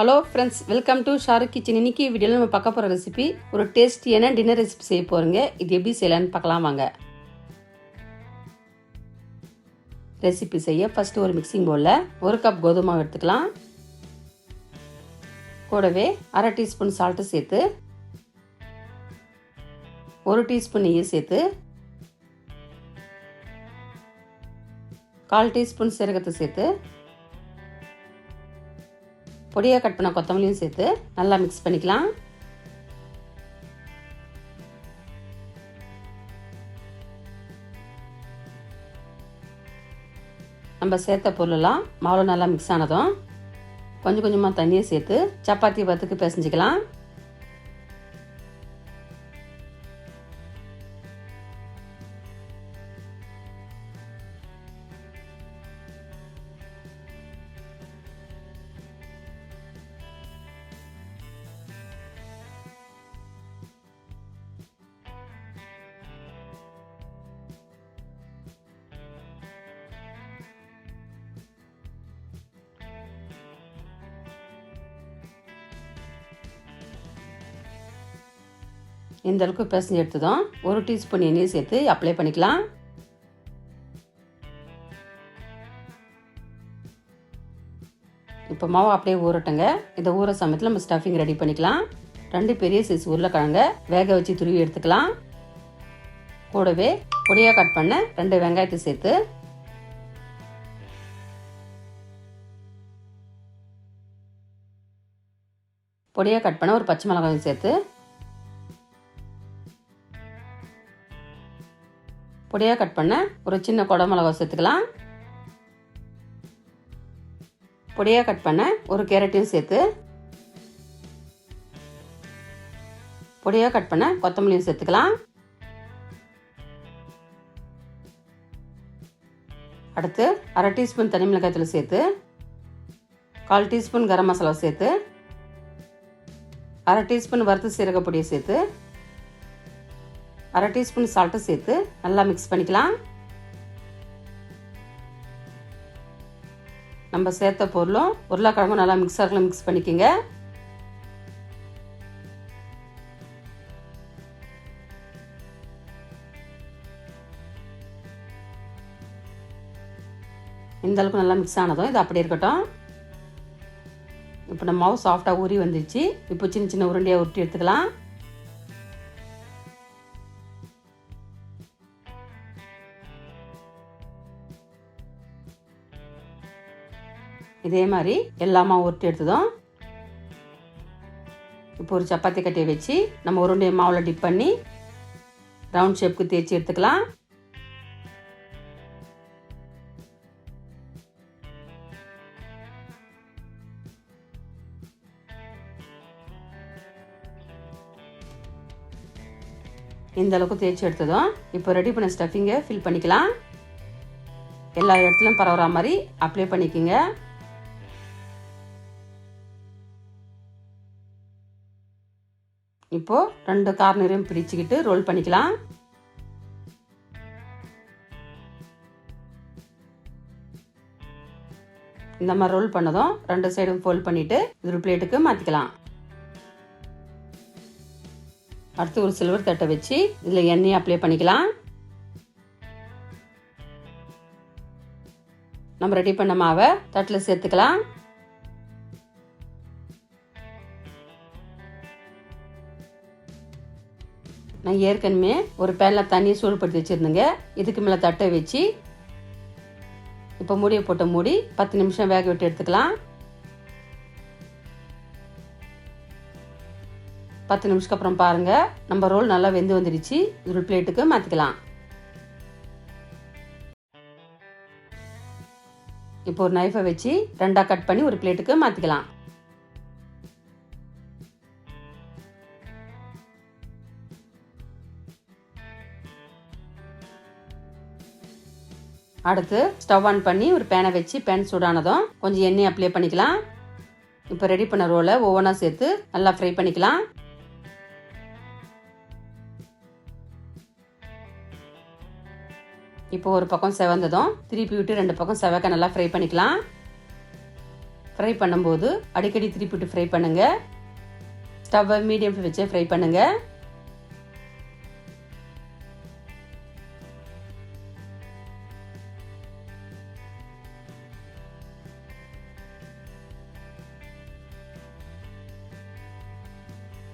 Hello friends welcome to Shahrukh kitchen இன்னைக்கு வீடியோவில் நம்ம பார்க்க போகிற ரெசிபி ஒரு டேஸ்டியான டின்னர் ரெசிபி செய்ய போகிறோங்க இது எப்படி செய்யலான்னு பார்க்கலாம் வாங்க. ரெசிபி செய்ய ஃபஸ்ட்டு ஒரு மிக்சிங் பவுலில் ஒரு கப் கோதுமை மாவு எடுத்துக்கலாம். கூடவே அரை டீஸ்பூன் சால்ட்டு சேர்த்து ஒரு டீஸ்பூன் நெய்யை சேர்த்து கால் டீஸ்பூன் சீரகத்தை சேர்த்து பொடியாக கட் பண்ண கொத்தமல்லியும் சேர்த்து நல்லா மிக்ஸ் பண்ணிக்கலாம். நம்ம சேர்த்த பொருளெல்லாம் மாவில் நல்லா மிக்ஸ் ஆனதும் கொஞ்சம் கொஞ்சமாக தண்ணியை சேர்த்து சப்பாத்தி பத்துக்கு பிசைஞ்சிக்கலாம். இந்த அளவுக்கு பிசைஞ்சு எடுத்ததும் ஒரு டீஸ்பூன் எண்ணெயை சேர்த்து அப்ளை பண்ணிக்கலாம். இப்போ மாவு அப்படியே ஊறட்டுங்க. இந்த ஊற சமயத்தில் நம்ம ஸ்டஃபிங் ரெடி பண்ணிக்கலாம். ரெண்டு பெரிய சைஸ் உருளைக்கிழங்க வேக வச்சு துருவி எடுத்துக்கலாம். கூடவே பொடியாக கட் பண்ண ரெண்டு வெங்காயத்தை சேர்த்து பொடியாக கட் பண்ண ஒரு பச்சை மிளகாயும் சேர்த்து பொடியாக கட் பண்ண ஒரு சின்ன குடமிளகா சேர்த்துக்கலாம். பொடியாக கட் பண்ண ஒரு கேரட்டையும் சேர்த்து பொடியாக கட் பண்ண கொத்தமல்லியும் சேர்த்துக்கலாம். அடுத்து அரை டீஸ்பூன் தனி மிளகாய்த்தூள் சேர்த்து கால் டீஸ்பூன் கரம் மசாலா சேர்த்து அரை டீஸ்பூன் வறுத்து சீரக பொடியை சேர்த்து அரை டீஸ்பூன் சால்ட்டும் சேர்த்து நல்லா மிக்ஸ் பண்ணிக்கலாம். நம்ம சேர்த்த பொருளும் உருளைக்கிழங்கும் நல்லா மிக்ஸ் மிக்ஸ் பண்ணிக்கோங்க. இந்த அளவுக்கு நல்லா மிக்ஸ் ஆனதும் இது அப்படி இருக்கட்டும். இப்போ நம்ம மாவு சாஃப்டாக ஊறி வந்துச்சு இப்போ சின்ன சின்ன உருண்டையாக உருட்டி எடுத்துக்கலாம். இதே மாதிரி எல்லாமா உருட்டி எடுத்ததும் இப்போ ஒரு சப்பாத்தி கட்டியை வச்சு நம்ம உருண்டையை மாவில் டிப் பண்ணி ரவுண்ட் ஷேப்புக்கு தேய்ச்சி எடுத்துக்கலாம். இந்த அளவுக்கு தேய்ச்சி எடுத்ததும் இப்போ ரெடி பண்ண ஸ்டஃபிங்கை ஃபில் பண்ணிக்கலாம். எல்லா இடத்துலையும் பரவுற மாதிரி அப்ளை பண்ணிக்கோங்க. இப்போது ரெண்டு கார்னரையும் பிரிச்சுக்கிட்டு ரோல் பண்ணிக்கலாம். இந்த மாதிரி ரோல் பண்ணதும் ரெண்டு சைடும் ஃபோல்ட் பண்ணிவிட்டு இது ஒரு பிளேட்டுக்கு மாற்றிக்கலாம் அடுத்து ஒரு சில்வர் தட்டை வச்சு இதில் எண்ணெயை அப்ளை பண்ணிக்கலாம். நம்ம ரெடி பண்ண மாவை தட்டில் சேர்த்துக்கலாம். நான் ஏற்கனவே ஒரு பேனில் தண்ணியை சூடுபடுத்தி வச்சுருந்தேங்க. இதுக்கு மேலே தட்டை வச்சு இப்போ மூடியை போட்ட மூடி பத்து நிமிஷம் வேக விட்டு எடுத்துக்கலாம். பத்து நிமிஷத்துக்கு அப்புறம் பாருங்கள் நம்ம ரோல் நல்லா வெந்து வந்துடுச்சு. ஒரு பிளேட்டுக்கு மாற்றிக்கலாம் இப்போ ஒரு நைஃபை வச்சு ரெண்டாக கட் பண்ணி ஒரு பிளேட்டுக்கு மாற்றிக்கலாம் அடுத்து ஸ்டவ் ஆன் பண்ணி ஒரு பேனை வச்சு பேன் சூடானதும் கொஞ்சம் எண்ணெய் அப்ளை பண்ணிக்கலாம். இப்போ ரெடி பண்ண ரோலை ஒவ்வொன்றா சேர்த்து நல்லா ஃப்ரை பண்ணிக்கலாம். இப்போ ஒரு பக்கம் செவந்ததும் திருப்பி விட்டு ரெண்டு பக்கம் செவக்க நல்லா ஃப்ரை பண்ணிக்கலாம். ஃப்ரை பண்ணும்போது அடிக்கடி திருப்பி விட்டு ஃப்ரை பண்ணுங்கள் ஸ்டவ்வை மீடியம் வச்சே ஃப்ரை பண்ணுங்கள்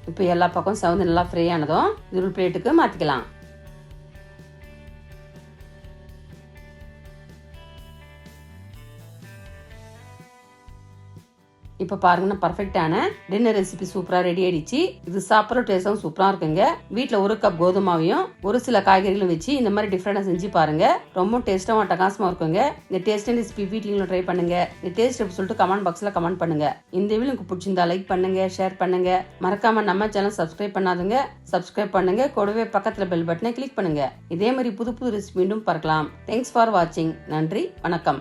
இப்போ எல்லா பக்கம் சவுந்து நல்லா ஃப்ரீ ஆனதும் இது பிளேட்டுக்கு மாற்றிக்கலாம் இப்போ பாருங்கன்னா பர்ஃபெக்டான டின்னர் ரெசிபி சூப்பராக ரெடி ஆயிடுச்சு. இது சாப்பிட்ற டேஸ்டும் சூப்பராக இருக்குங்க. வீட்டில் ஒரு கப் கோதுமாவையும் ஒரு சில காய்கறிகளும் வச்சு இந்த மாதிரி டிஃப்ரெண்டாக செஞ்சு பாருங்க. ரொம்ப டேஸ்ட்டாகவும் அட்டகாசமாக இருக்குங்க. இந்த டேஸ்ட் ரெசிபி வீட்லையும் ட்ரை பண்ணுங்க. இந்த டேஸ்ட் எப்படி சொல்லிட்டு கமெண்ட் பாக்ஸில் கமெண்ட் பண்ணுங்க. இந்த வீடியோ உங்களுக்கு பிடிச்சிருந்தா லைக் பண்ணுங்க ஷேர் பண்ணுங்க. மறக்காம நம்ம சேனல் சப்ஸ்கிரைப் பண்ணாதுங்க. சப்ஸ்கிரைப் பண்ணுங்க. கூடவே பக்கத்தில் பெல் பட்டனை கிளிக் பண்ணுங்க. இதே மாதிரி புது புது ரெசிபி மீண்டும் பார்க்கலாம். தேங்க்ஸ் ஃபார் வாட்சிங் நன்றி வணக்கம்.